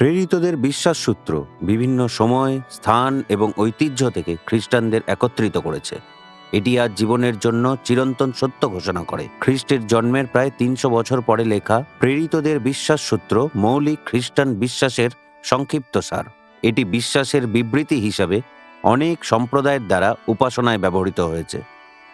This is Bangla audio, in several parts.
প্রেরিতদের বিশ্বাস সূত্র বিভিন্ন সময়, স্থান এবং ঐতিহ্য থেকে খ্রিস্টানদের একত্রিত করেছে। এটি আজ জীবনের জন্য চিরন্তন সত্য ঘোষণা করে। খ্রিস্টের জন্মের প্রায় তিনশো বছর পরে লেখা প্রেরিতদের বিশ্বাস সূত্র মৌলিক খ্রিস্টান বিশ্বাসের সংক্ষিপ্ত সার। এটি বিশ্বাসের বিবৃতি হিসাবে অনেক সম্প্রদায়ের দ্বারা উপাসনায় ব্যবহৃত হয়েছে।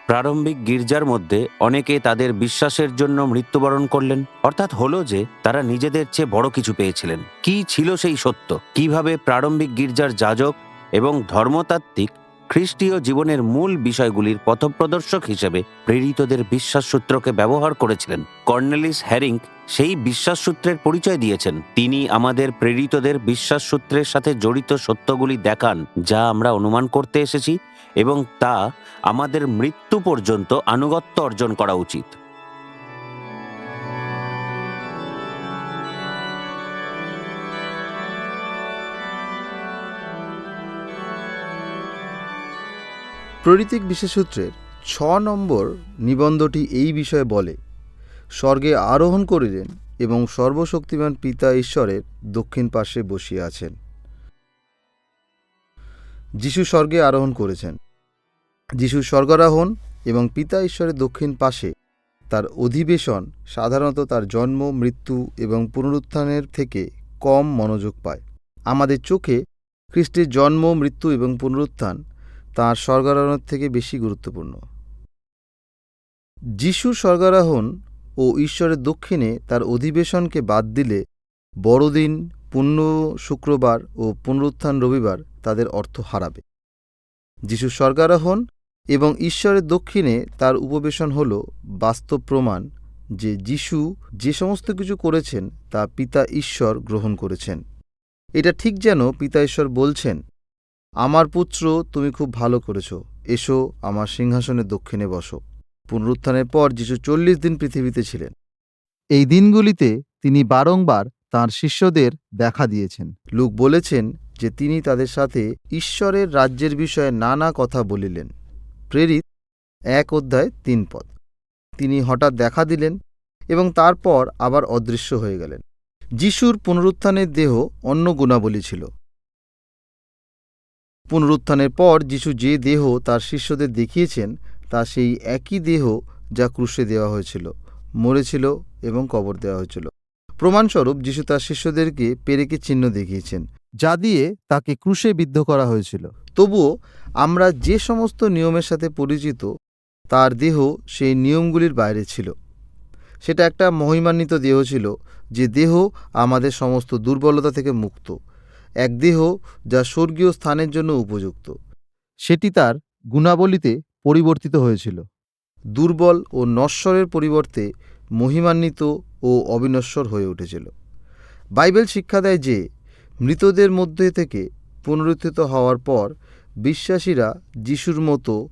প্রারম্ভিক গির্জার মধ্যে অনেকে তাদের বিশ্বাসের জন্য মৃত্যুবরণ করলেন। অর্থাৎ হলো যে, তারা নিজেদের চেয়ে বড় কিছু পেয়েছিলেন। কি ছিল সেই সত্য? কীভাবে প্রারম্ভিক গির্জার যাজক এবং ধর্মতাত্ত্বিক খ্রিস্টীয় জীবনের মূল বিষয়গুলির পথপ্রদর্শক হিসেবে প্রেরিতদের বিশ্বাস সূত্রকে ব্যবহার করেছিলেন। কর্নেলিস হ্যারিং সেই বিশ্বাস সূত্রের পরিচয় দিয়েছেন। তিনি আমাদের প্রেরিতদের বিশ্বাস সূত্রের সাথে জড়িত সত্যগুলি দেখান, যা আমরা অনুমান করতে এসেছি এবং তা আমাদের মৃত্যু পর্যন্ত আনুগত্য অর্জন করা উচিত। প্রণীতিক বিশেষসূত্রের ছ নম্বর নিবন্ধটি এই বিষয়ে বলে, স্বর্গে আরোহণ করিলেন এবং সর্বশক্তিমান পিতা ঈশ্বরের দক্ষিণ পার্শ্বে বসিয়া আছেন। যিশু স্বর্গে আরোহণ করেছেন। যিশু স্বর্গারোহণ এবং পিতা ঈশ্বরের দক্ষিণ পাশে তার অধিবেশন সাধারণত তার জন্ম, মৃত্যু এবং পুনরুত্থানের থেকে কম মনোযোগ পায়। আমাদের চোখে খ্রিস্টের জন্ম, মৃত্যু এবং পুনরুত্থান তাঁর স্বর্গারোহণের থেকে বেশি গুরুত্বপূর্ণ। যিশুর স্বর্গারোহণ ও ঈশ্বরের দক্ষিণে তার অধিবেশনকে বাদ দিলে বড়দিন, পুণ্য শুক্রবার ও পুনরুত্থান রবিবার তাদের অর্থ হারাবে। যিশুর স্বর্গারোহণ এবং ঈশ্বরের দক্ষিণে তার উপবেশন হল বাস্তব প্রমাণ যে যিশু যে সমস্ত কিছু করেছেন তা পিতা ঈশ্বর গ্রহণ করেছেন। এটা ঠিক যেন পিতা ঈশ্বর বলছেন আমার পুত্র, তুমি খুব ভালো করেছ। এসো, আমার সিংহাসনের দক্ষিণে বসো। পুনরুত্থানের পর যিশু চল্লিশ দিন পৃথিবীতে ছিলেন। এই দিনগুলিতে তিনি বারংবার তাঁর শিষ্যদের দেখা দিয়েছেন। লুক বলেছেন যে তিনি তাদের সাথে ঈশ্বরের রাজ্যের বিষয়ে নানা কথা বলিলেন। প্রেরিত এক অধ্যায় তিন পদ। তিনি হঠাৎ দেখা দিলেন এবং তারপর আবার অদৃশ্য হয়ে গেলেন। যিশুর পুনরুত্থানের দেহ অন্য গুণাবলী ছিল। পুনরুত্থানের পর যিশু যে দেহ তার শিষ্যদের দেখিয়েছেন, তা সেই একই দেহ যা ক্রুশে দেওয়া হয়েছিল, মরেছিল এবং কবর দেওয়া হয়েছিল। প্রমাণস্বরূপ যিশু তার শিষ্যদেরকে পেরেকে চিহ্ন দেখিয়েছেন, যা দিয়ে তাকে ক্রুশে বিদ্ধ করা হয়েছিল। তবুও আমরা যে সমস্ত নিয়মের সাথে পরিচিত, তার দেহ সেই নিয়মগুলির বাইরে ছিল। সেটা একটা মহিমান্বিত দেহ ছিল, যে দেহ আমাদের সমস্ত দুর্বলতা থেকে মুক্ত। এক দেহ যা স্বর্গীয় স্থানের জন্য উপযুক্ত। সেটি তার গুণাবলীতে পরিবর্তিত হয়েছিল। দুর্বল ও নশ্বরের পরিবর্তে মহিমান্বিত ও অবিনশ্বর হয়ে উঠেছিল। বাইবেল শিক্ষা দেয় যে, মৃতদের মধ্যে থেকে পুনরুত্থিত হওয়ার পর বিশ্বাসীরা যিশুর মতো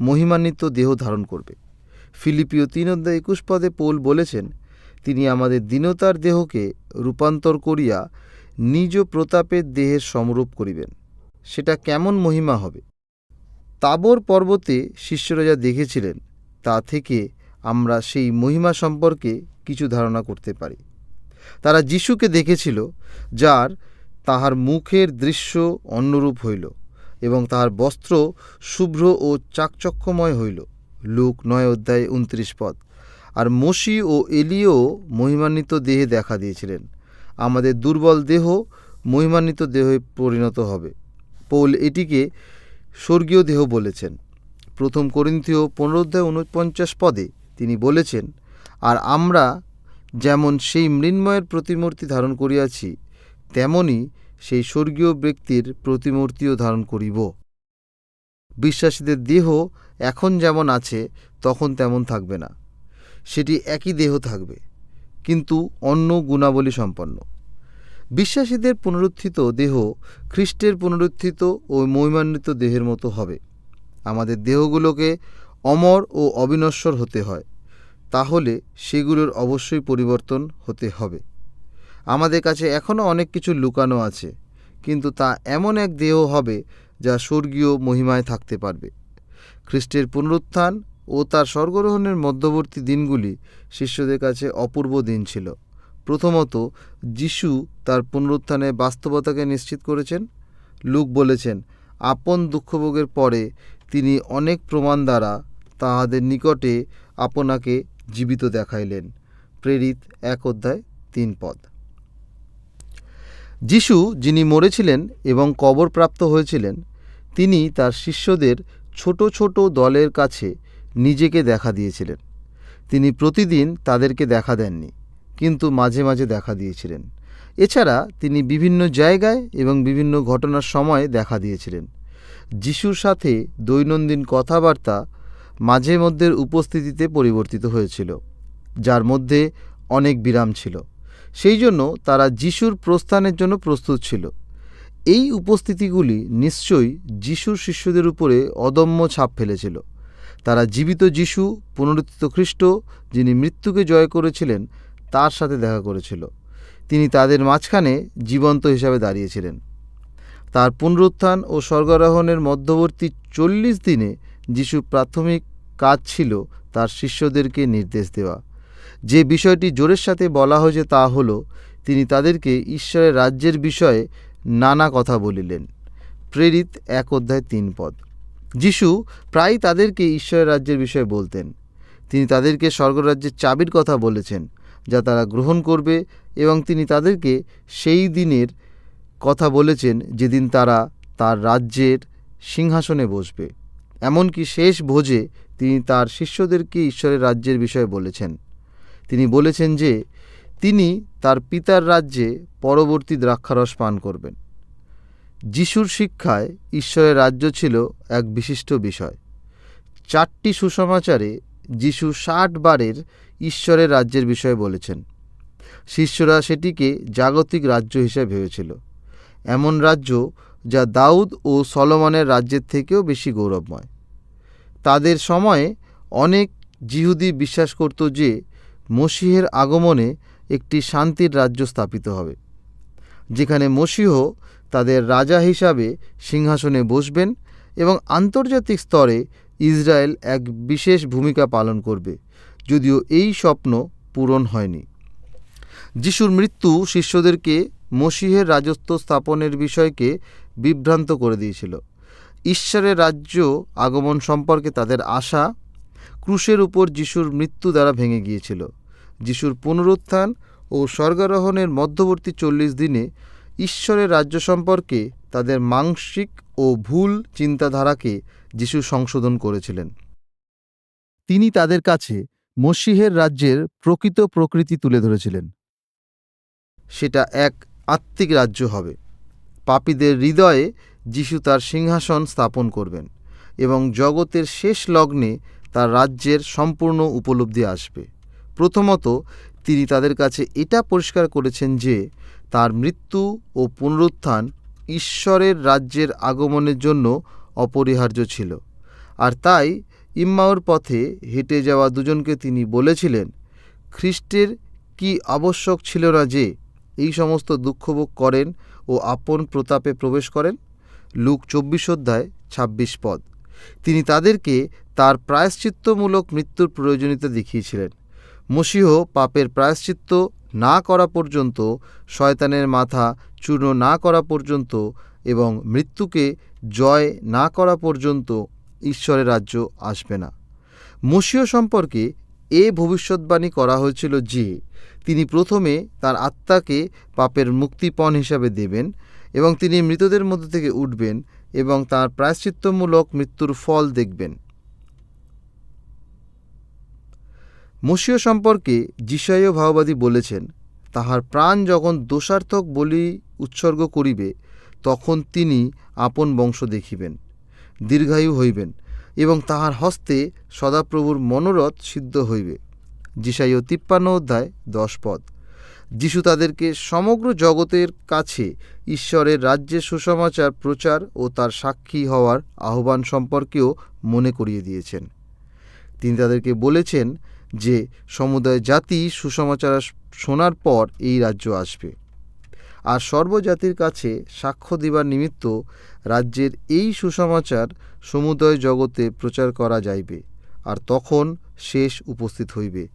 মহিমান্বিত দেহ ধারণ করবে। ফিলিপিও তিন অধ্যায় একুশ পদে পৌল বলেছেন, তিনি আমাদের দীনতার দেহকে রূপান্তর করিয়া নিজ প্রতাপের দেহের সমরূপ করিবেন। সেটা কেমন মহিমা হবে? তাবর পর্বতে শিষ্যরা যা দেখেছিলেন, তা থেকে আমরা সেই মহিমা সম্পর্কে কিছু ধারণা করতে পারি। তারা যিশুকে দেখেছিল, যার তাহার মুখের দৃশ্য অন্যরূপ হইল এবং তাহার বস্ত্র শুভ্র ও চাকচক্যময় হইল। লুক নয় অধ্যায় উনত্রিশ পদ। আর মসি ও এলিও মহিমান্বিত দেহে দেখা দিয়েছিলেন। আমাদের দুর্বল দেহ মহিমান্বিত দেহে পরিণত হবে। পৌল এটিকে স্বর্গীয় দেহ বলেছেন। প্রথম করিন্থীয় পুনরুদ্ধায় উনপঞ্চাশ পদে তিনি বলেছেন, আর আমরা যেমন সেই মৃন্ময়ের প্রতিমূর্তি ধারণ করিয়াছি, তেমনি সেই স্বর্গীয় ব্যক্তির প্রতিমূর্তিও ধারণ করিব। বিশ্বাসীদের দেহ এখন যেমন আছে, তখন তেমন থাকবে না। সেটি একই দেহ থাকবে। কিন্তু অন্য গুণাবলী সম্পন্ন। বিশ্বাসীদের পুনরুত্থিত দেহ খ্রিস্টের পুনরুত্থিত ও মহিমান্বিত দেহের মতো হবে। আমাদের দেহগুলোকে অমর ও অবিনশ্বর হতে হয়। তাহলে সেগুলোর অবশ্যই পরিবর্তন হতে হবে। আমাদের কাছে এখনও অনেক কিছু লুকানো আছে, কিন্তু তা এমন এক দেহ হবে যা স্বর্গীয় মহিমায় থাকতে পারবে। খ্রিস্টের পুনরুত্থান ও তার স্বর্গরোহণের মধ্যবর্তী দিনগুলি শিষ্যদের কাছে অপূর্ব দিন ছিল। প্রথমত, যিশু তার পুনরুত্থানের বাস্তবতাকে নিশ্চিত করেছেন। লুক বলেছেন, আপন দুঃখভোগের পরে তিনি অনেক প্রমাণ দ্বারা তাহাদের নিকটে আপনাকে জীবিত দেখাইলেন। প্রেরিত এক অধ্যায়, তিন পদ। যিশু যিনি মরেছিলেন এবং কবর প্রাপ্ত হয়েছিলেন, তিনি তার শিষ্যদের ছোট ছোট দলের কাছে নিজেকে দেখা দিয়েছিলেন। তিনি প্রতিদিন তাদেরকে দেখা দেননি, কিন্তু মাঝে মাঝে দেখা দিয়েছিলেন। এছাড়া তিনি বিভিন্ন জায়গায় এবং বিভিন্ন ঘটনার সময় দেখা দিয়েছিলেন। যিশুর সাথে দৈনন্দিন কথাবার্তা মাঝে মধ্যের উপস্থিতিতে পরিবর্তিত হয়েছিল, যার মধ্যে অনেক বিরাম ছিল। সেই জন্য তারা যিশুর প্রস্থানের জন্য প্রস্তুত ছিল। এই উপস্থিতিগুলি নিশ্চয়ই যিশুর শিষ্যদের উপরে অদম্য ছাপ ফেলেছিল। তারা জীবিত যিশু, পুনরুত্থিত খ্রিস্ট, যিনি মৃত্যুকে জয় করেছিলেন, তার সাথে দেখা করেছিল। তিনি তাদের মাঝখানে জীবন্ত হিসাবে দাঁড়িয়েছিলেন। তার পুনরুত্থান ও স্বর্গারোহণের মধ্যবর্তী চল্লিশ দিনে যিশু প্রাথমিক কাজ ছিল তার শিষ্যদেরকে নির্দেশ দেওয়া। যে বিষয়টি জোরের সাথে বলা হয়েছে তা হল, তিনি তাদেরকে ঈশ্বরের রাজ্যের বিষয়ে নানা কথা বলিলেন। প্রেরিত এক অধ্যায় তিন পদ। যিশু প্রায়ই তাদেরকে ঈশ্বরের রাজ্যের বিষয়ে বলতেন। তিনি তাদেরকে স্বর্গরাজ্যের চাবির কথা বলেছেন, যা তারা গ্রহণ করবে এবং তিনি তাদেরকে সেই দিনের কথা বলেছেন যেদিন তারা তার রাজ্যের সিংহাসনে বসবে। এমনকি শেষ ভোজে তিনি তার শিষ্যদেরকে ঈশ্বরের রাজ্যের বিষয়ে বলেছেন। তিনি বলেছেন যে, তিনি তার পিতার রাজ্যে পরবর্তী দ্রাক্ষারস পান করবেন। যিশুর শিক্ষায় ঈশ্বরের রাজ্য ছিল এক বিশিষ্ট বিষয়। চারটি সুসমাচারে যিশু ষাট বারের ঈশ্বরের রাজ্যের বিষয়ে বলেছেন। শিষ্যরা সেটিকে জাগতিক রাজ্য হিসেবে ভেবেছিল। এমন রাজ্য যা দাউদ ও সলমনের রাজ্যের থেকেও বেশি গৌরবময়। তাদের সময়ে অনেক জিহুদি বিশ্বাস করত যে মসিহের আগমনে একটি শান্তির রাজ্য স্থাপিত হবে, যেখানে মসিহ তাদের রাজা হিসাবে সিংহাসনে বসবেন এবং আন্তর্জাতিক স্তরে ইসরায়েল এক বিশেষ ভূমিকা পালন করবে, যদিও এই স্বপ্ন পূরণ হয়নি। যিশুর মৃত্যু শিষ্যদেরকে মসিহের রাজত্ব স্থাপনের বিষয়কে বিভ্রান্ত করে দিয়েছিল। ঈশ্বরের রাজ্য আগমন সম্পর্কে তাদের আশা ক্রুশের উপর যিশুর মৃত্যু দ্বারা ভেঙে গিয়েছিল। যিশুর পুনরুত্থান ও স্বর্গারোহণের মধ্যবর্তী চল্লিশ দিনে ঈশ্বরের রাজ্য সম্পর্কে, তাদের মাংসিক ও ভুল চিন্তাধারাকে যিশু সংশোধন করেছিলেন। তিনি তাদের কাছে মসিহের রাজ্যের প্রকৃত প্রকৃতি তুলে ধরেছিলেন। সেটা এক আত্মিক রাজ্য হবে। পাপীদের হৃদয়ে যিশু তার সিংহাসন স্থাপন করবেন এবং জগতের শেষ লগ্নে তার রাজ্যের সম্পূর্ণ উপলব্ধি আসবে। প্রথমত তিনি তাদের কাছে এটা পরিষ্কার করেছেন যে তার মৃত্যু ও পুনরুত্থান ঈশ্বরের রাজ্যের আগমনের জন্য অপরিহার্য ছিল। আর তাই ইম্মাউর পথে হেঁটে যাওয়া দুজনকে তিনি বলেছিলেন, খ্রিস্টের কি আবশ্যক ছিল না যে এই সমস্ত দুঃখভোগ করেন ও আপন প্রতাপে প্রবেশ করেন? লুক চব্বিশ অধ্যায়, ছাব্বিশ পদ। তিনি তাদেরকে তার প্রায়শ্চিত্তমূলক মৃত্যুর প্রয়োজনীয়তা দেখিয়েছিলেন। মসীহ পাপের প্রায়শ্চিত্ত না করা পর্যন্ত শয়তানের মাথা চূর্ণ না করা পর্যন্ত এবং মৃত্যুকে জয় না করা পর্যন্ত ঈশ্বরের রাজ্য আসবে না। মসিহ সম্পর্কে এ ভবিষ্যৎবাণী করা হয়েছিল যে, তিনি প্রথমে তার আত্মাকে পাপের মুক্তিপণ হিসাবে দেবেন এবং তিনি মৃতদের মধ্যে থেকে উঠবেন এবং তার প্রায়শ্চিত্তমূলক মৃত্যুর ফল দেখবেন। মসীয় সম্পর্কে যিশায় ভাওবাদী বলেছেন, তাহার প্রাণ যখন দোষার্থক বলি উৎসর্গ করিবে, তখন তিনি আপন বংশ দেখিবেন, দীর্ঘায়ু হইবেন এবং তাহার হস্তে সদাপ্রভুর মনোরথ সিদ্ধ হইবে। যিশাইয় তিপ্পান্ন অধ্যায় দশ পদ। যিশু তাদেরকে সমগ্র জগতের কাছে ঈশ্বরের রাজ্যের সুসমাচার, প্রচার ও তার সাক্ষী হওয়ার আহ্বান সম্পর্কেও মনে করিয়ে দিয়েছেন। তিনি তাদেরকে বলেছেন যে সমুদয় জাতি সুসমাচার শোনার পর এই রাজ্য আসবে। আর সর্বজাতির কাছে সাক্ষ্য দিবার নিমিত্ত রাজ্যের এই সুসমাচার সমুদয় জগতে প্রচার করা যাইবে, আর তখন শেষ উপস্থিত হইবে।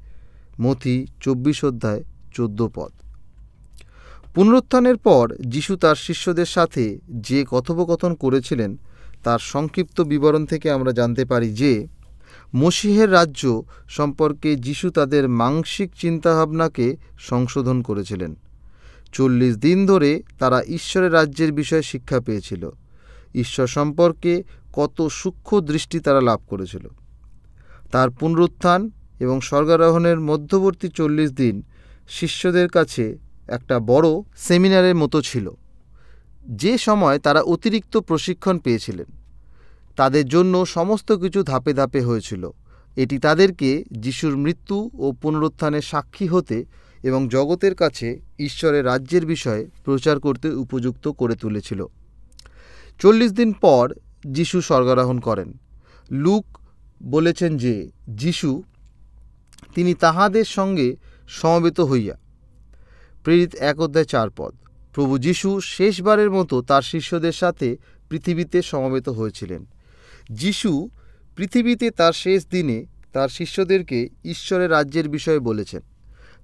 মথি চব্বিশ অধ্যায় চোদ্দ পদ। পুনরুত্থানের পর যিশু তার শিষ্যদের সাথে যে কথোপকথন করেছিলেন, তার সংক্ষিপ্ত বিবরণ থেকে আমরা জানতে পারি যে মসিহের রাজ্য সম্পর্কে যিশু তাদের মাংসিক চিন্তাভাবনাকে সংশোধন করেছিলেন। চল্লিশ দিন ধরে তারা ঈশ্বরের রাজ্যের বিষয়ে শিক্ষা পেয়েছিল। ঈশ্বর সম্পর্কে কত সূক্ষ্ম দৃষ্টি তারা লাভ করেছিল। তার পুনরুত্থান এবং স্বর্গারোহণের মধ্যবর্তী চল্লিশ দিন শিষ্যদের কাছে একটা বড় সেমিনারের মতো ছিল। যে সময় তারা অতিরিক্ত প্রশিক্ষণ পেয়েছিলেন। তাদের জন্য সমস্ত কিছু ধাপে ধাপে হয়েছিল। এটি তাদেরকে যিশুর মৃত্যু ও পুনরুত্থানের সাক্ষী হতে এবং জগতের কাছে ঈশ্বরের রাজ্যের বিষয়ে প্রচার করতে উপযুক্ত করে তুলেছিল। চল্লিশ দিন পর যিশু স্বর্গারোহণ করেন। লুক বলেছেন যে যিশু তিনি তাহাদের সঙ্গে সমবেত হইয়া, প্রেরিত এক অধ্যায় চার পদ, প্রভু যিশু শেষবারের মতো তার শিষ্যদের সাথে পৃথিবীতে সমবেত হয়েছিলেন। যিশু পৃথিবীতে তার শেষ দিনে তার শিষ্যদেরকে ঈশ্বরের রাজ্যের বিষয়ে বলেছেন।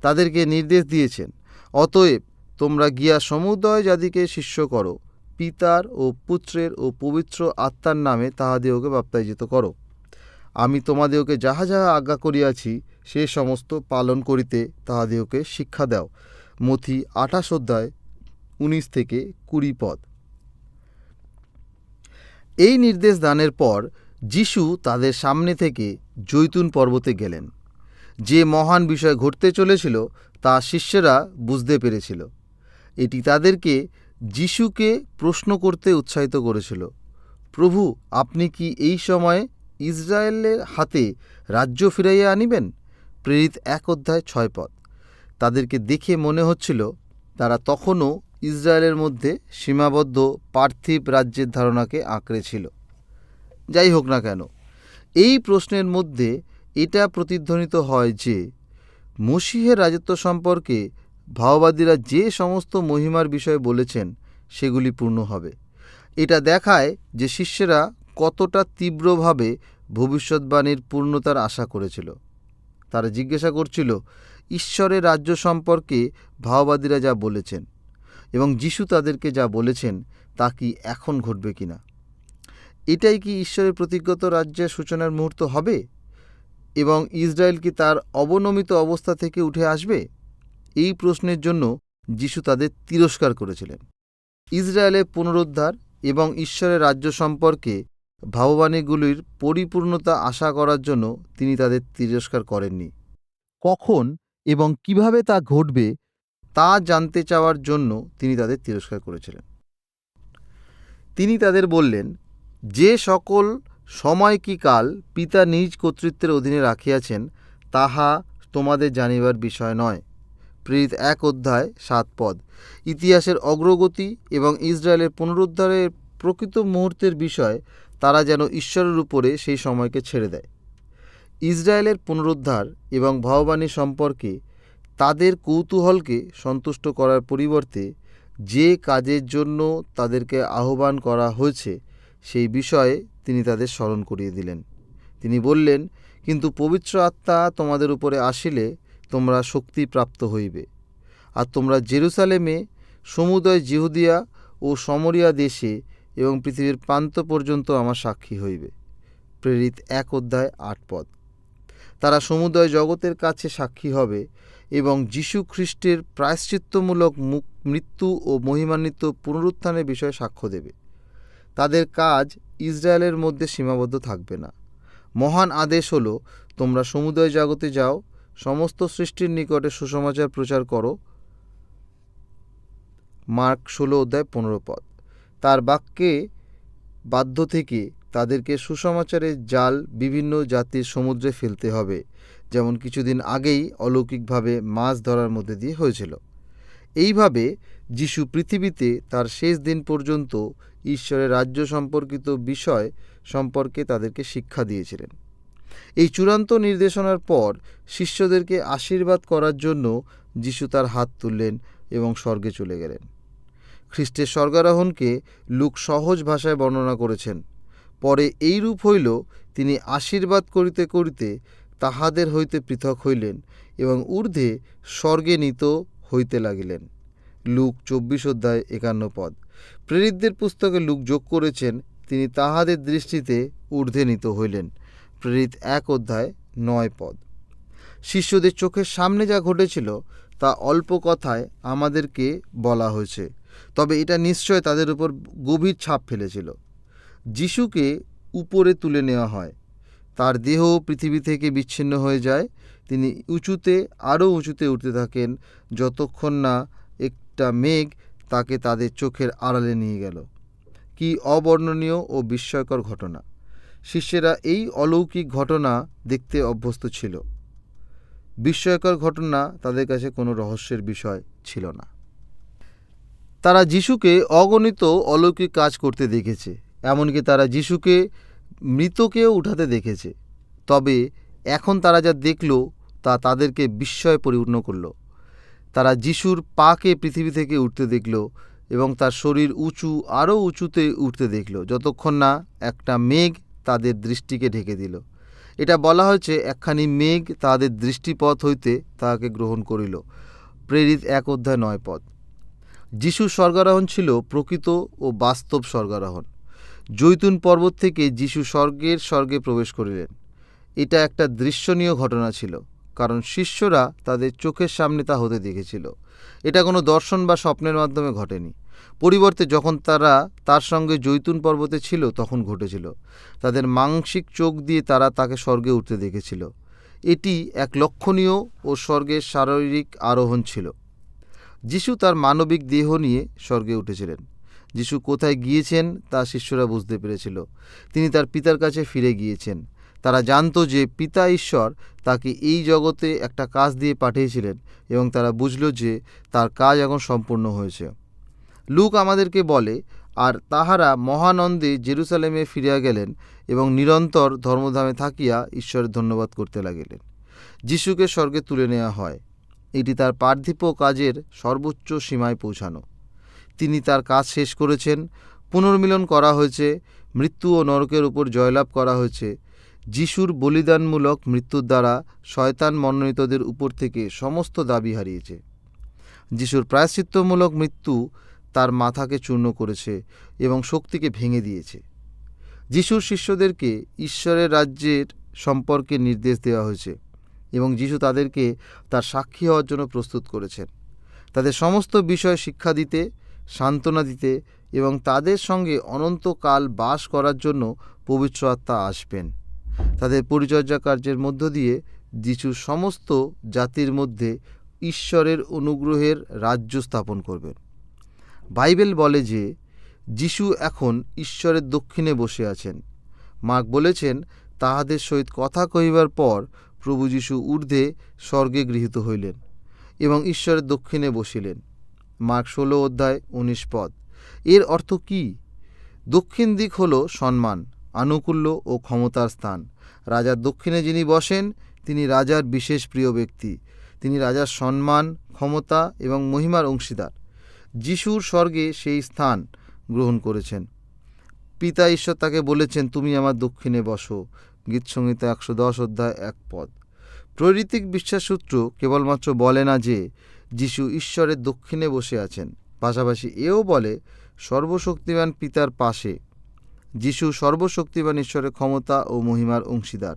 তাদেরকে নির্দেশ দিয়েছেন, অতএব তোমরা গিয়া সমুদয় জাতিকে শিষ্য করো, পিতার ও পুত্রের ও পবিত্র আত্মার নামে তাহাদিওকে বাপ্তায়িত করো। আমি তোমাদিওকে যাহা যাহা আজ্ঞা করিয়াছি, সে সমস্ত পালন করিতে তাহাদিওকে শিক্ষা দাও। মথি আঠাশ অধ্যায় উনিশ থেকে কুড়ি পদ। এই নির্দেশ দানের পর যিশু তাদের সামনে থেকে জৈতুন পর্বতে গেলেন। যে মহান বিষয় ঘটতে চলেছিল তা শিষ্যরা বুঝতে পেরেছিল। এটি তাদেরকে যিশুকে প্রশ্ন করতে উৎসাহিত করেছিল, প্রভু, আপনি কি এই সময়ে ইসরায়েলের হাতে রাজ্য ফিরাইয়া আনিবেন? প্রেরিত এক অধ্যায় ছয় পদ। তাদেরকে দেখে মনে হচ্ছিল, তারা তখনও ইসরায়েলের মধ্যে সীমাবদ্ধ পার্থিব রাজ্যের ধারণাকে আঁকড়ে ছিল। যাই হোক না কেন, এই প্রশ্নের মধ্যে এটা প্রতিধ্বনিত হয় যে, মসিহের রাজত্ব সম্পর্কে ভাওবাদীরা যে সমস্ত মহিমার বিষয়ে বলেছেন, সেগুলি পূর্ণ হবে। এটা দেখায় যে শিষ্যরা কতটা তীব্রভাবে ভবিষ্যৎবাণীর পূর্ণতার আশা করেছিল। তারা জিজ্ঞাসা করছিল, ঈশ্বরের রাজ্য সম্পর্কে ভাওবাদীরা যা বলেছেন। এবং যিশু তাদেরকে যা বলেছেন, তা কি এখন ঘটবে কিনা? এটাই কি ঈশ্বরের প্রতিজ্ঞত রাজ্যের সূচনার মুহূর্ত হবে? এবং ইসরায়েল কি তার অবনমিত অবস্থা থেকে উঠে আসবে? এই প্রশ্নের জন্য যিশু তাদের তিরস্কার করেছিলেন। ইসরায়েলের পুনরুদ্ধার এবং ঈশ্বরের রাজ্য সম্পর্কে ভাববাণীগুলির পরিপূর্ণতা আশা করার জন্য তিনি তাদের তিরস্কার করেননি। কখন এবং কীভাবে তা ঘটবে তা জানতে চাওয়ার জন্য তিনি তাদের তিরস্কার করেছিলেন। তিনি তাদের বললেন, যে সকল সময় কি কাল পিতা নিজ কর্তৃত্বের অধীনে রাখিয়াছেন, তাহা তোমাদের জানিবার বিষয় নয়। প্রেরিত এক অধ্যায়, সাত পদ। ইতিহাসের অগ্রগতি এবং ইসরায়েলের পুনরুদ্ধারের প্রকৃত মুহূর্তের বিষয় তারা যেন ঈশ্বরের উপরে সেই সময়কে ছেড়ে দেয়। ইসরায়েলের পুনরুদ্ধার এবং ভাববাণী সম্পর্কে তাদের কৌতূহলকে সন্তুষ্ট করার পরিবর্তে যে কাজের জন্য তাদেরকে আহ্বান করা হয়েছে, সেই বিষয়ে তিনি তাদের স্মরণ করিয়ে দিলেন। তিনি বললেন, কিন্তু পবিত্র আত্মা তোমাদের উপরে আসিলে তোমরা শক্তি প্রাপ্ত হইবে। আর তোমরা জেরুসালেমে, সমুদয় জিহুদিয়া ও সমরিয়া দেশে এবং পৃথিবীর প্রান্ত পর্যন্ত আমার সাক্ষী হইবে। প্রেরিত এক অধ্যায় আট পদ। তারা সমুদয় জগতের কাছে সাক্ষী হবে এবং যীশু খ্রিস্টের প্রায়শ্চিত্তমূলক মৃত্যু ও মহিমান্বিত পুনরুত্থানের বিষয়ে সাক্ষ্য দেবে। তাদের কাজ ইসরায়েলের মধ্যে সীমাবদ্ধ থাকবে না। মহান আদেশ হলো, তোমরা সমুদয় জগতে যাও, সমস্ত সৃষ্টির নিকটে সুসমাচার প্রচার করো। মার্ক ষোলো অধ্যায় পনেরো পদ। তার বাক্যে বাধ্য থেকে তাদেরকে সুসমাচারের জাল বিভিন্ন জাতির সমুদ্রে ফেলতে হবে। যেমন কিছুদিন আগেই অলৌকিকভাবে মাছ ধরার মধ্যে দিয়ে হয়েছিল। এইভাবে যিশু পৃথিবীতে তার শেষ দিন পর্যন্ত ঈশ্বরের রাজ্য সম্পর্কিত বিষয় সম্পর্কে তাদেরকে শিক্ষা দিয়েছিলেন। এই চূড়ান্ত নির্দেশনার পর শিষ্যদেরকে আশীর্বাদ করার জন্য যিশু তার হাত তুললেন এবং স্বর্গে চলে গেলেন। খ্রিস্টের স্বর্গারোহণকে লুক সহজ ভাষায় বর্ণনা করেছেন। পরে এই রূপ হইল, তিনি আশীর্বাদ করিতে করিতে তাহাদের হইতে পৃথক হইলেন এবং ঊর্ধ্বে স্বর্গে নীত হইতে লাগিলেন। লুক চব্বিশ অধ্যায় একান্ন পদ। প্রেরিতদের পুস্তকে লুক যোগ করেছেন, তিনি তাহাদের দৃষ্টিতে ঊর্ধ্বে নীত হইলেন। প্রেরিত এক অধ্যায় নয় পদ। শিষ্যদের চোখের সামনে যা ঘটেছিল, তা অল্প কথায় আমাদেরকে বলা হয়েছে, তবে এটা নিশ্চয় তাদের উপর গভীর ছাপ ফেলেছিল। যিশুকে উপরে তুলে নেওয়া হয় তার দেহ পৃথিবী থেকে বিচ্ছিন্ন হয়ে যায়। তিনি উঁচুতে, আরও উঁচুতে উঠতে থাকেন, যতক্ষণ না একটা মেঘ তাকে তাদের চোখের আড়ালে নিয়ে গেল। কি অবর্ণনীয় ও বিস্ময়কর ঘটনা। শিষ্যেরা এই অলৌকিক ঘটনা দেখতে অভ্যস্ত ছিল। বিস্ময়কর ঘটনা তাদের কাছে কোনো রহস্যের বিষয় ছিল না। তারা যিশুকে অগণিত অলৌকিক কাজ করতে দেখেছে। এমনকি তারা যিশুকে মৃতকেও উঠাতে দেখেছে। তবে এখন তারা যা দেখল, তা তাদেরকে বিস্ময়ে পরিপূর্ণ করল। তারা যিশুর পাকে পৃথিবী থেকে উঠতে দেখল এবং তার শরীর উঁচু, আরও উঁচুতে উঠতে দেখল, যতক্ষণ না একটা মেঘ তাদের দৃষ্টিকে ঢেকে দিল। এটা বলা হয়েছে, একখানি মেঘ তাদের দৃষ্টিপথ হইতে তাহাকে গ্রহণ করিল। প্রেরিত এক অধ্যায় নয় পদ। যিশুর স্বর্গারোহণ ছিল প্রকৃত ও বাস্তব স্বর্গারোহণ। জৈতুন পর্বত থেকে যিশু স্বর্গের স্বর্গে প্রবেশ করিলেন। এটা একটা দৃশ্যনীয় ঘটনা ছিল, কারণ শিষ্যরা তাদের চোখের সামনে তা হতে দেখেছিল। এটা কোনো দর্শন বা স্বপ্নের মাধ্যমে ঘটেনি। পরিবর্তে যখন তারা তার সঙ্গে জৈতুন পর্বতে ছিল, তখন ঘটেছিল। তাদের মাংসিক চোখ দিয়ে তারা তাকে স্বর্গে উঠতে দেখেছিল। এটি এক লক্ষণীয় ও স্বর্গের শারীরিক আরোহণ ছিল। যিশু তার মানবিক দেহ নিয়ে স্বর্গে উঠেছিলেন। যিশু কোথায় গিয়েছেন তা শিষ্যরা বুঝতে পেরেছিল। তিনি তার পিতার কাছে ফিরে গিয়েছেন। তারা জানতো যে পিতা ঈশ্বর তাকে এই জগতে একটা কাজ দিয়ে পাঠিয়েছিলেন এবং তারা বুঝল যে তার কাজ এখন সম্পূর্ণ হয়েছে। লুক আমাদেরকে বলে, আর তাহারা মহানন্দে জেরুসালেমে ফিরিয়া গেলেন এবং নিরন্তর ধর্মধামে থাকিয়া ঈশ্বরের ধন্যবাদ করতে লাগিলেন। যিশুকে স্বর্গে তুলে নেওয়া হয়। এটি তার পার্থিব কাজের সর্বোচ্চ সীমায় পৌঁছানো। তিনি তার কাজ শেষ করেছেন, পুনর্মিলন করা হয়েছে, মৃত্যু ও নরকের উপর জয়লাভ করা হয়েছে। যিশুর বলিদানমূলক মৃত্যুর দ্বারা শয়তান মনোনীতদের উপর থেকে সমস্ত দাবি হারিয়েছে। যিশুর প্রায়শ্চিত্তমূলক মৃত্যু তার মাথাকে চূর্ণ করেছে এবং শক্তিকে ভেঙে দিয়েছে। যিশুর শিষ্যদেরকে ঈশ্বরের রাজ্যের সম্পর্কে নির্দেশ দেওয়া হয়েছে এবং যিশু তাদেরকে তার সাক্ষী হওয়ার জন্য প্রস্তুত করেছেন। তাদের সমস্ত বিষয় শিক্ষা দিতে সান্ত্বনা দিতে এবং তাদের সঙ্গে অনন্তকাল বাস করার জন্য পবিত্র আত্মা আসবেন। তাদের পরিচর্যা কার্যের মধ্য দিয়ে যিশু সমস্ত জাতির মধ্যে ঈশ্বরের অনুগ্রহের রাজ্য স্থাপন করবেন। বাইবেল বলে যে, যিশু এখন ঈশ্বরের দক্ষিণে বসে আছেন। মার্ক বলেছেন, তাহাদের সহিত কথা কহিবার পর প্রভু যিশু ঊর্ধ্বে স্বর্গে গৃহীত হইলেন এবং ঈশ্বরের দক্ষিণে বসিলেন। মার্ক ষোলো অধ্যায় উনিশ পদ। এর অর্থ কি? দক্ষিণ দিক হল সম্মান, আনুকূল্য ও ক্ষমতার স্থান। রাজার দক্ষিণে যিনি বসেন, তিনি রাজার বিশেষ প্রিয় ব্যক্তি। তিনি রাজার সম্মান, ক্ষমতা এবং মহিমার অংশীদার। যিশুর স্বর্গে সেই স্থান গ্রহণ করেছেন। পিতা ঈশ্বর তাকে বলেছেন, তুমি আমার দক্ষিণে বসো। গীতসংহিতা একশো দশ অধ্যায় এক পদ। প্রৈরিতিক বিশ্বাসসূত্র কেবলমাত্র বলে না যে যিশু ঈশ্বরের দক্ষিণে বসে আছেন। পাশাপাশি এও বলে, সর্বশক্তিমান পিতার পাশে। যিশু সর্বশক্তিমান ঈশ্বরের ক্ষমতা ও মহিমার অংশীদার।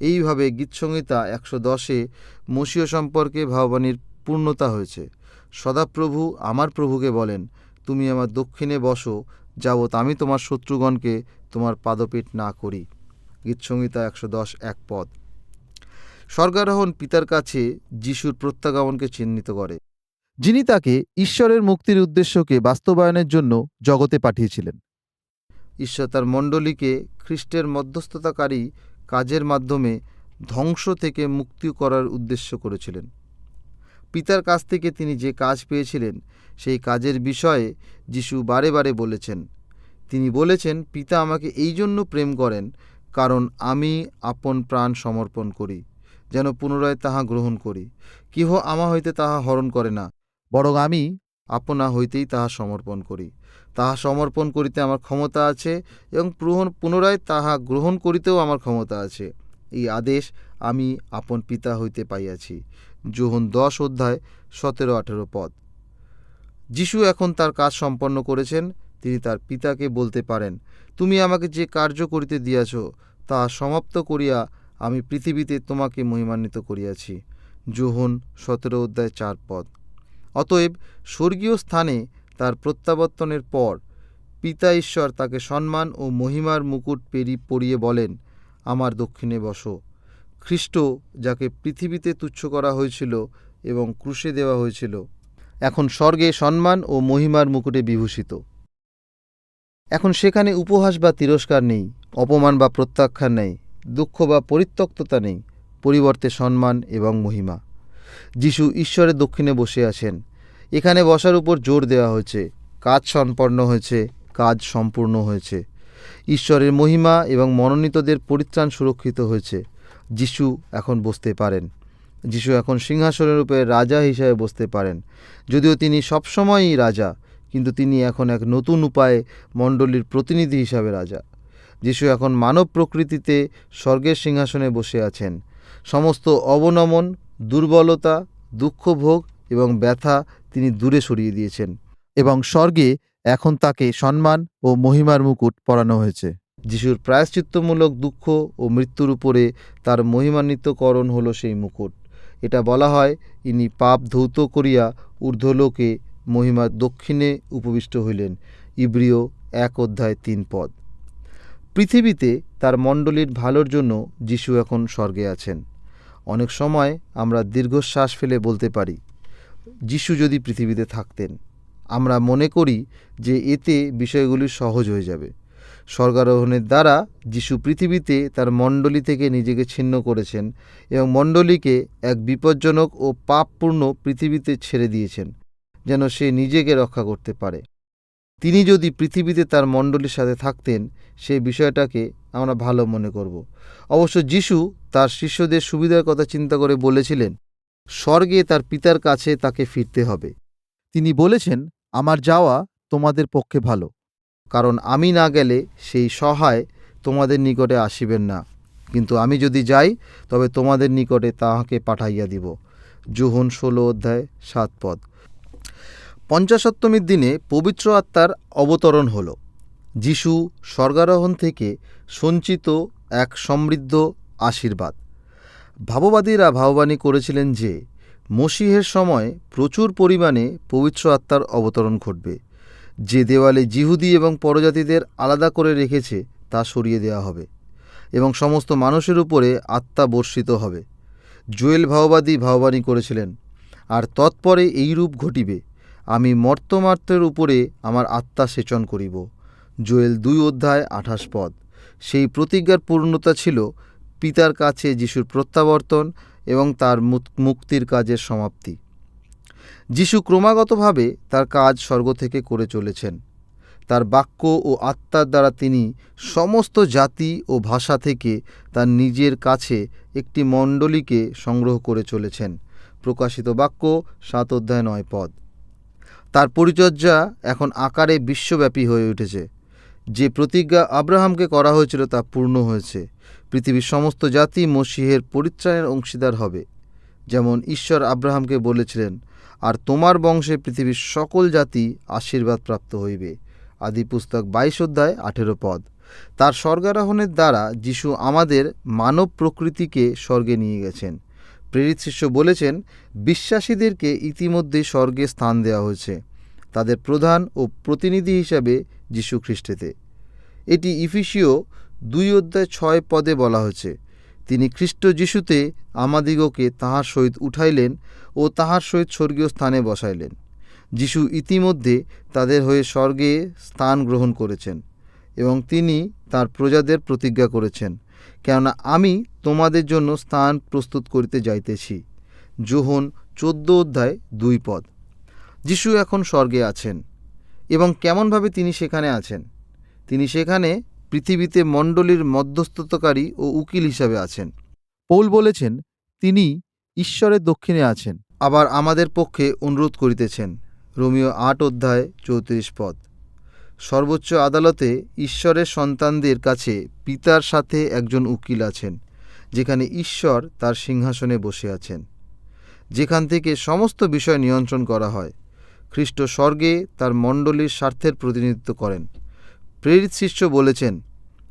এইভাবে গীতসংহিতা একশো দশে মসীয় সম্পর্কে ভাববাণীর পূর্ণতা হয়েছে। সদাপ্রভু আমার প্রভুকে বলেন, তুমি আমার দক্ষিণে বসো, যাবৎ আমি তোমার শত্রুগণকে তোমার পাদপীঠ না করি। গীতসংহিতা একশো দশ এক পদ। স্বর্গারোহণ পিতার কাছে যিশুর প্রত্যাগমনকে চিহ্নিত করে, যিনি তাকে ঈশ্বরের মুক্তির উদ্দেশ্যকে বাস্তবায়নের জন্য জগতে পাঠিয়েছিলেন। ঈশ্বর তার মণ্ডলীকে খ্রিস্টের মধ্যস্থতাকারী কাজের মাধ্যমে ধ্বংস থেকে মুক্তি করার উদ্দেশ্য করেছিলেন। পিতার কাছ থেকে তিনি যে কাজ পেয়েছিলেন, সেই কাজের বিষয়ে যিশু বারে বারে বলেছেন। তিনি বলেছেন, পিতা আমাকে এই জন্য প্রেম করেন, কারণ আমি আপন প্রাণ সমর্পণ করি। যেন পুনরায় তাহা গ্রহণ করি। কেহ আমা হইতে তাহা হরণ করে না, বরং আমি আপনা হইতেই তাহা সমর্পণ করি। তাহা সমর্পণ করিতে আমার ক্ষমতা আছে এবং পুনরায় তাহা গ্রহণ করিতেও আমার ক্ষমতা আছে। এই আদেশ আমি আপন পিতা হইতে পাইয়াছি। যোহন দশ অধ্যায় সতেরো আঠেরো পদ। যিশু এখন তার কাজ সম্পন্ন করেছেন, তিনি তার পিতাকে বলতে পারেন, তুমি আমাকে যে কার্য করিতে দিয়াছ, তা সমাপ্ত করিয়া আমি পৃথিবীতে তোমাকে মহিমান্বিত করিয়াছি। জোহন সতেরো অধ্যায় চার পদ। অতএব স্বর্গীয় স্থানে তার প্রত্যাবর্তনের পর পিতা ঈশ্বর তাকে সম্মান ও মহিমার মুকুট পেরি পরিয়ে বলেন, আমার দক্ষিণে বসো। খ্রিস্ট যাকে পৃথিবীতে তুচ্ছ করা হয়েছিল এবং ক্রুশে দেওয়া হয়েছিল, এখন স্বর্গে সম্মান ও মহিমার মুকুটে বিভূষিত। এখন সেখানে উপহাস বা তিরস্কার নেই, অপমান বা প্রত্যাখ্যান নেই। দুঃখ বা পরিত্যক্ততা নেই, পরিবর্তে সম্মান এবং মহিমা। যিশু ঈশ্বরের দক্ষিণে বসে আছেন। এখানে বসার উপর জোর দেওয়া হয়েছে। কাজ সম্পন্ন হয়েছে, কাজ সম্পূর্ণ হয়েছে। ঈশ্বরের মহিমা এবং মনোনীতদের পরিত্রাণ সুরক্ষিত হয়েছে। যিশু এখন বসতে পারেন। যিশু এখন সিংহাসনের রূপে রাজা হিসাবে বসতে পারেন। যদিও তিনি সবসময়ই রাজা, কিন্তু তিনি এখন এক নতুন উপায়ে মণ্ডলীর প্রতিনিধি হিসাবে রাজা। যিশু এখন মানব প্রকৃতিতে স্বর্গের সিংহাসনে বসে আছেন। সমস্ত অবনমন, দুর্বলতা, দুঃখভোগ এবং ব্যথা তিনি দূরে সরিয়ে দিয়েছেন এবং স্বর্গে এখন তাকে সম্মান ও মহিমার মুকুট পরানো হয়েছে। যিশুর প্রায়শ্চিত্তমূলক দুঃখ ও মৃত্যুর উপরে তার মহিমান্বিতকরণ হলো সেই মুকুট। এটা বলা হয়, ইনি পাপ ধৌত করিয়া ঊর্ধ্বলোকে মহিমার দক্ষিণে উপবিষ্ট হইলেন। ইব্রিয় এক অধ্যায় তিন পদ। পৃথিবীতে তার মণ্ডলীর ভালোর জন্য যিশু এখন স্বর্গে আছেন। অনেক সময় আমরা দীর্ঘশ্বাস ফেলে বলতে পারি, যিশু যদি পৃথিবীতে থাকতেন। আমরা মনে করি যে এতে বিষয়গুলি সহজ হয়ে যাবে। স্বর্গারোহণের দ্বারা যিশু পৃথিবীতে তার মণ্ডলী থেকে নিজেকে ছিন্ন করেছেন এবং মণ্ডলীকে এক বিপজ্জনক ও পাপপূর্ণ পৃথিবীতে ছেড়ে দিয়েছেন, যেন সে নিজেকে রক্ষা করতে পারে। তিনি যদি পৃথিবীতে তার মণ্ডলীর সাথে থাকতেন সেই বিষয়টাকে আমরা ভালো মনে করব। অবশ্য যিশু তার শিষ্যদের সুবিধার কথা চিন্তা করে বলেছিলেন, স্বর্গে তার পিতার কাছে তাকে ফিরতে হবে। তিনি বলেছেন, আমার যাওয়া তোমাদের পক্ষে ভালো, কারণ আমি না গেলে সেই সহায় তোমাদের নিকটে আসিবেন না। কিন্তু আমি যদি যাই, তবে তোমাদের নিকটে তাহাকে পাঠাইয়া দিব। জোহন ষোলো অধ্যায় সাত পদ। পঞ্চাশত্তমীর দিনে পবিত্র আত্মার অবতরণ হল। যিশু স্বর্গারোহণ থেকে সঞ্চিত এক সমৃদ্ধ আশীর্বাদ। ভাববাদীরা ভাববাণী করেছিলেন যে, মসিহের সময় প্রচুর পরিমাণে পবিত্র আত্মার অবতরণ ঘটবে। যে দেওয়ালে জিহুদি এবং পরজাতিদের আলাদা করে রেখেছে, তা সরিয়ে দেওয়া হবে এবং সমস্ত মানুষের উপরে আত্মা বর্ষিত হবে। জুয়েল ভাওবাদী ভাওবাণী করেছিলেন, আর তৎপরে এই রূপ ঘটিবে। আমি মর্তমার্তের উপরে আমার আত্মা সেচন করিব। জোয়েল দুই অধ্যায় আঠাশ পদ। সেই প্রতিজ্ঞার পূর্ণতা ছিল পিতার কাছে যিশুর প্রত্যাবর্তন এবং তার মুক্তির কাজের সমাপ্তি। যিশু ক্রমাগতভাবে তার কাজ স্বর্গ থেকে করে চলেছেন। তার বাক্য ও আত্মার দ্বারা তিনি সমস্ত জাতি ও ভাষা থেকে তার নিজের কাছে একটি মণ্ডলীকে সংগ্রহ করে চলেছেন। প্রকাশিত বাক্য সাত অধ্যায় নয় পদ। তার পরিচর্যা এখন আকারে বিশ্বব্যাপী হয়ে উঠেছে। যে প্রতিজ্ঞা আব্রাহামকে করা হয়েছিল তা পূর্ণ হয়েছে। পৃথিবীর সমস্ত জাতি মসিহের পরিত্রাণের অংশীদার হবে। যেমন ঈশ্বর আব্রাহামকে বলেছিলেন, আর তোমার বংশে পৃথিবীর সকল জাতি আশীর্বাদ প্রাপ্ত হইবে। আদি পুস্তক বাইশ অধ্যায় আঠেরো পদ। তার স্বর্গারোহণের দ্বারা যিশু আমাদের মানব প্রকৃতিকে স্বর্গে নিয়ে গেছেন। প্রেরিত শিষ্য বলেছেন, বিশ্বাসীদেরকে ইতিমধ্যে স্বর্গে স্থান দেওয়া হয়েছে, তাদের প্রধান ও প্রতিনিধি হিসাবে যীশু খ্রিস্টেতে। এটি ইফিসীয় দুই অধ্যায় ছয় পদে বলা হয়েছে, তিনি খ্রিস্ট যিশুতে আমাদিগকে তাহার সহিত উঠাইলেন ও তাহার সহিত স্বর্গীয় স্থানে বসাইলেন। যিশু ইতিমধ্যে তাদের হয়ে স্বর্গে স্থান গ্রহণ করেছেন এবং তিনি তার প্রজাদের প্রতিজ্ঞা করেছেন, কেননা আমি তোমাদের জন্য স্থান প্রস্তুত করিতে যাইতেছি। যোহন চোদ্দ অধ্যায় দুই পদ। যিশু এখন স্বর্গে আছেন এবং কেমনভাবে তিনি সেখানে আছেন? তিনি সেখানে পৃথিবীতে মণ্ডলীর মধ্যস্থতাকারী ও উকিল হিসাবে আছেন। পৌল বলেছেন, তিনি ঈশ্বরের দক্ষিণে আছেন। আবার আমাদের পক্ষে অনুরোধ করিতেছেন রোমিও আট অধ্যায় চৌত্রিশ পদ। সর্বোচ্চ আদালতে ঈশ্বরের সন্তানদের কাছে পিতার সাথে একজন উকিল আছেন। যেখানে ঈশ্বর তার সিংহাসনে বসে আছেন। যেখান থেকে সমস্ত বিষয় নিয়ন্ত্রণ করা হয়। খ্রিস্ট স্বর্গে তার মণ্ডলীর স্বার্থের প্রতিনিধিত্ব করেন। প্রেরিত শিষ্য বলেছেন,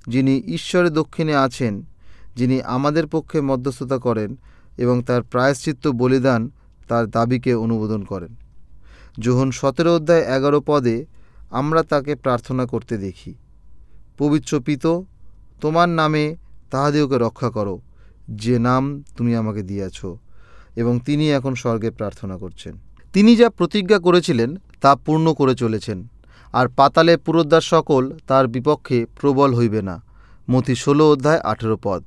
যিনি ঈশ্বরের দক্ষিণে আছেন, যিনি আমাদের পক্ষে মধ্যস্থতা করেন এবং তার প্রায়শ্চিত্ত বলিদান তার দাবিকে অনুমোদন করেন। যোহন সতেরো অধ্যায় এগারো পদে আমরা তাকে প্রার্থনা করতে দেখি। পবিত্র পিত, তোমার নামে তাহাদিওকে রক্ষা করো যে নাম তুমি আমাকে দিয়াছ, এবং তিনি এখন স্বর্গে প্রার্থনা করছেন। তিনি যা প্রতিজ্ঞা করেছিলেন, তা পূর্ণ করে চলেছেন, আর পাতালে পুরোদ্দার সকল তার বিপক্ষে প্রবল হইবে না। মতি ষোলো অধ্যায় আঠেরো পদ।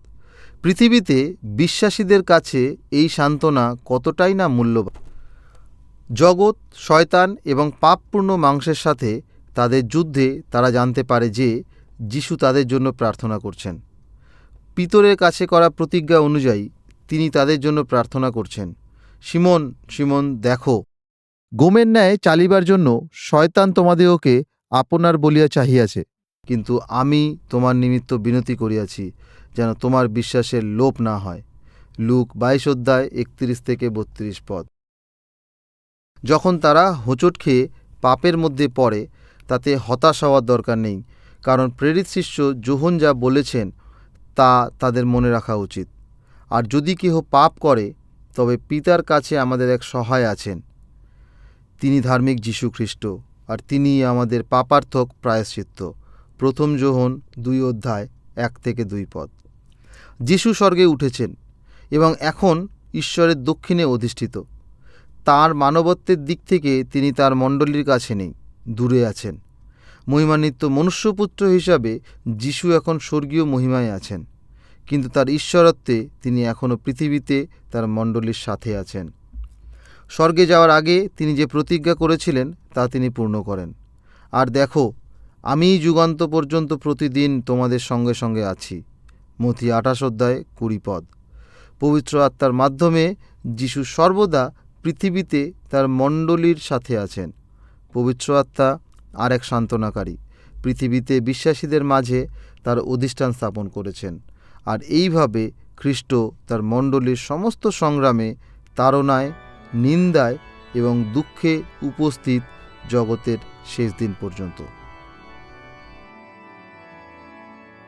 পৃথিবীতে বিশ্বাসীদের কাছে এই সান্ত্বনা কতটাই না মূল্যবান। জগৎ, শয়তান এবং পাপপূর্ণ মাংসের সাথে তাদের যুদ্ধে তারা জানতে পারে যে, যিশু তাদের জন্য প্রার্থনা করছেন। পিতরের কাছে করা প্রতিজ্ঞা অনুযায়ী তিনি তাদের জন্য প্রার্থনা করছেন। সিমন সিমন দেখো, গোমের ন্যায় চালিবার জন্য শয়তান তোমাদিওকে আপনার বলিয়া চাহিয়াছে। কিন্তু আমি তোমার নিমিত্ত বিনতি করিয়াছি, যেন তোমার বিশ্বাসের লোপ না হয়। লুক বাইশ অধ্যায় একত্রিশ থেকে বত্রিশ পদ। যখন তারা হোঁচট খেয়ে পাপের মধ্যে পড়ে, তাতে হতাশ হওয়ার দরকার নেই, কারণ প্রেরিত শিষ্য জোহন যা বলেছেন তা তাদের মনে রাখা উচিত। আর যদি কেহ পাপ করে, তবে পিতার কাছে আমাদের এক সহায় আছেন। তিনি ধার্মিক যীশু খ্রিস্ট আর তিনি আমাদের পাপার্থক প্রায়শ্চিত্ত। প্রথম যোহন দুই অধ্যায় এক থেকে দুই পদ। যিশু স্বর্গে উঠেছেন, এবং এখন ঈশ্বরের দক্ষিণে অধিষ্ঠিত। তার মানবত্বের দিক থেকে তিনি তার মণ্ডলীর কাছে নেই, দূরে আছেন। মহিমান্বিত মনুষ্যপুত্র হিসাবে যিশু এখন স্বর্গীয় মহিমায় আছেন। কিন্তু তার ঈশ্বরত্বে তিনি এখনও পৃথিবীতে তার মণ্ডলীর সাথে আছেন। স্বর্গে যাওয়ার আগে তিনি যে প্রতিজ্ঞা করেছিলেন, তা তিনি পূর্ণ করেন। আর দেখো আমি যুগান্ত পর্যন্ত প্রতিদিন তোমাদের সঙ্গে সঙ্গে আছি। মথি আঠাশ অধ্যায় কুড়ি পদ। পবিত্র আত্মার মাধ্যমে যিশু সর্বদা পৃথিবীতে তার মণ্ডলীর সাথে আছেন। পবিত্র আত্মা আর এক সান্ত্বনাকারী। পৃথিবীতে বিশ্বাসীদের মাঝে তার অধিষ্ঠান স্থাপন করেছেন। আর এইভাবে খ্রিস্ট তার মণ্ডলীর সমস্ত সংগ্রামে তাড়নায়, নিন্দায় এবং দুঃখে উপস্থিত জগতের শেষ দিন পর্যন্ত।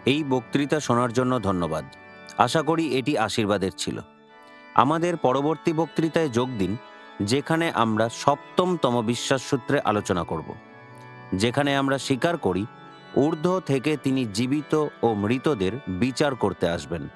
এই বক্তৃতা শোনার জন্য ধন্যবাদ। আশা করি এটি আশীর্বাদের ছিল। আমাদের পরবর্তী বক্তৃতায় যোগ দিন, যেখানে আমরা সপ্তমতম বিশ্বাস সূত্রে আলোচনা করব। যেখানে আমরা স্বীকার করি ঊর্ধ্ব থেকে তিনি জীবিত ও মৃতদের বিচার করতে আসবেন।